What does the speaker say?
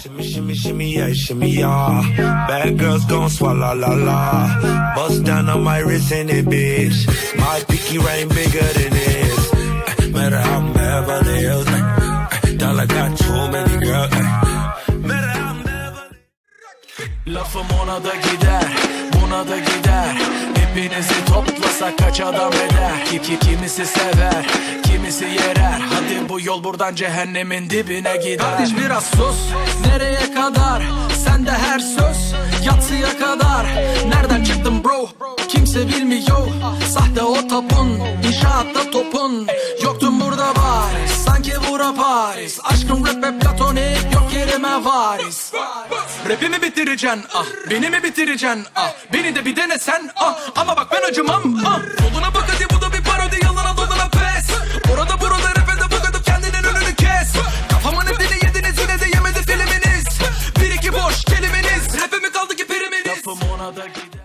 Shimmy, shimmy, shimmy, yeah, shimmy, yeah. Bad girls gon' swallow la la. Bust down on my wrist and it, bitch. My pinky ring bigger than this. Matter how I'm Beverly Hills. Dollar got too many girls. Matter how I'm Beverly Lafım ona da gider, buna da gider Hepinizi toplasak kaç adam eder ki, ki Kimisi sever, kimisi yerer Hadi bu yol buradan cehennemin dibine gider. Kardeş biraz sus, nereye kadar? Sen de her söz, yatsıya kadar. Nereden çıktın bro? Kimse bilmiyor. Sahte o tapun, inşaatta topun. Yoktun burada bari, sanki bura Paris. Aşkım rap platonik, yok yerime varis. Rapimi bitireceksin ah. Beni mi bitireceksin ah. Beni de bir denesen ah. Ama bak ben acımam ah. Yoluna bak ona da gider